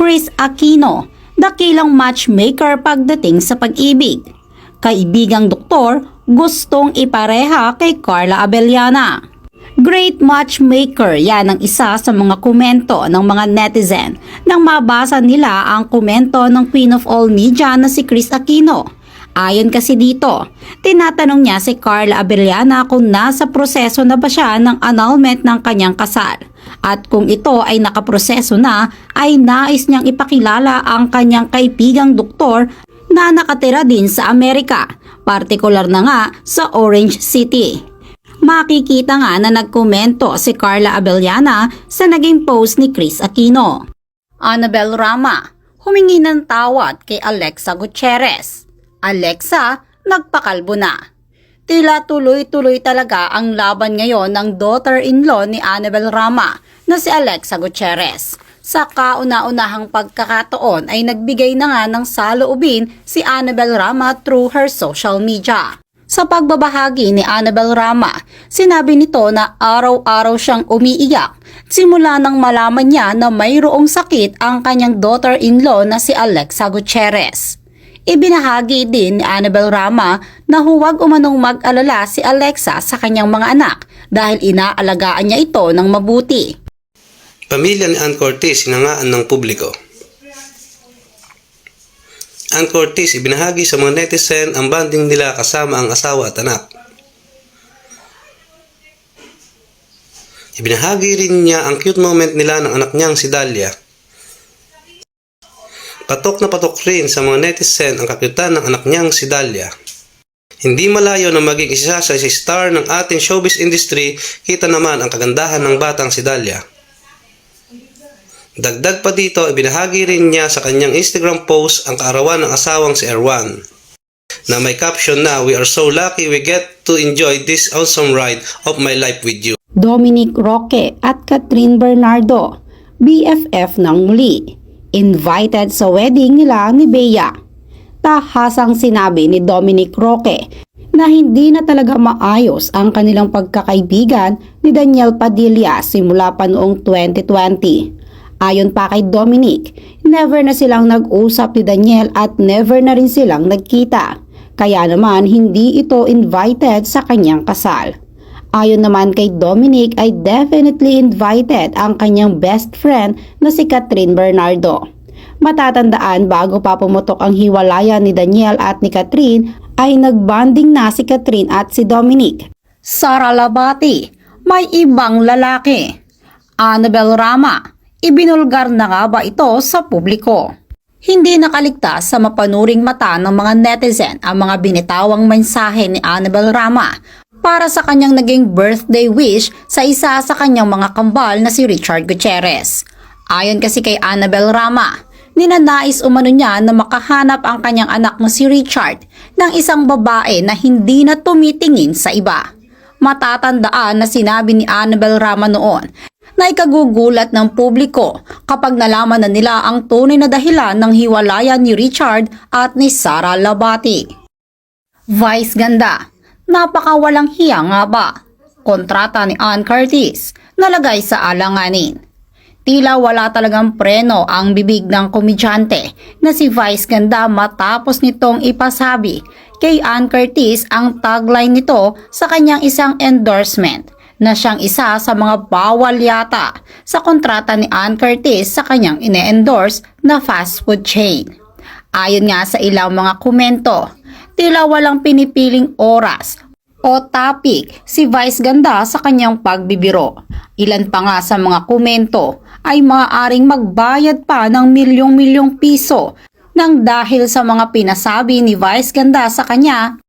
Chris Aquino, dakilang matchmaker pagdating sa pag-ibig. Kaibigang doktor, gustong ipareha kay Carla Abellana. Great matchmaker yan ang isa sa mga komento ng mga netizen nang mabasa nila ang komento ng Queen of All Media na si Chris Aquino. Ayon kasi dito, tinatanong niya si Carla Abellana kung nasa proseso na ba siya ng annulment ng kanyang kasal. At kung ito ay nakaproseso na, ay nais niyang ipakilala ang kanyang kaibigang doktor na nakatira din sa Amerika, partikular na nga sa Orange City. Makikita nga na nagkomento si Carla Abellana sa naging post ni Chris Aquino. Annabel Rama, humingi ng tawad kay Alexa Gutierrez. Alexa, nagpakalbo na. Tila tuloy-tuloy talaga ang laban ngayon ng daughter-in-law ni Annabel Rama na si Alexa Gutierrez. Sa kauna-unahang pagkakataon ay nagbigay na nga ng saloobin si Annabel Rama through her social media. Sa pagbabahagi ni Annabel Rama, sinabi nito na araw-araw siyang umiiyak simula nang malaman niya na mayroong sakit ang kanyang daughter-in-law na si Alexa Gutierrez. Ibinahagi din ni Annabel Rama na huwag umanong mag-alala si Alexa sa kanyang mga anak dahil inaalagaan niya ito ng mabuti. Pamilya ni Ann Cortez sinangaan ng publiko. Ann Cortez ibinahagi sa mga netizen ang banding nila kasama ang asawa at anak. Ibinahagi rin niya ang cute moment nila ng anak niyang si Dahlia. Patok na patok rin sa mga netizen ang kakyutan ng anak niyang si Dahlia. Hindi malayo na maging isa sa star ng ating showbiz industry, kita naman ang kagandahan ng batang si Dahlia. Dagdag pa dito, ibinahagi rin niya sa kanyang Instagram post ang kaarawan ng asawang si Erwan na may caption na We are so lucky we get to enjoy this awesome ride of my life with you. Dominic Roque at Catherine Bernardo, BFF ng muli. Invited sa wedding nila ni Bea. Tahasang sinabi ni Dominic Roque na hindi na talaga maayos ang kanilang pagkakaibigan ni Daniel Padilla simula pa noong 2020. Ayon pa kay Dominic, never na silang nag-usap ni Daniel at never na rin silang nagkita. Kaya naman hindi ito invited sa kanyang kasal. Ayon naman kay Dominic ay definitely invited ang kanyang best friend na si Catherine Bernardo. Matatandaan bago pa pumutok ang hiwalayan ni Daniel at ni Catherine ay nagbanding na si Catherine at si Dominic. Sara Labati, may ibang lalaki. Annabel Rama, ibinulgar na nga ba ito sa publiko? Hindi nakaligtas sa mapanuring mata ng mga netizen ang mga binitawang mensahe ni Annabel Rama para sa kanyang naging birthday wish sa isa sa kanyang mga kambal na si Richard Gutierrez. Ayon kasi kay Annabel Rama, ninanais umano niya na makahanap ang kanyang anak na si Richard ng isang babae na hindi na tumitingin sa iba. Matatandaan na sinabi ni Annabel Rama noon na ikagugulat ng publiko kapag nalaman na nila ang tunay na dahilan ng hiwalayan ni Richard at ni Sara Labati. Vice ganda, napakawalang hiya nga ba? Kontrata ni Ann Curtis, nalagay sa alanganin. Tila wala talagang preno ang bibig ng komedyante na si Vice Ganda matapos nitong ipasabi kay Ann Curtis ang tagline nito sa kanyang isang endorsement na siyang isa sa mga bawal yata sa kontrata ni Ann Curtis sa kanyang ine-endorse na fast food chain. Ayon nga sa ilang mga komento, tila walang pinipiling oras o topic si Vice Ganda sa kanyang pagbibiro. Ilan pa nga sa mga komento ay maaaring magbayad pa ng milyong-milyong piso nang dahil sa mga pinasabi ni Vice Ganda sa kanya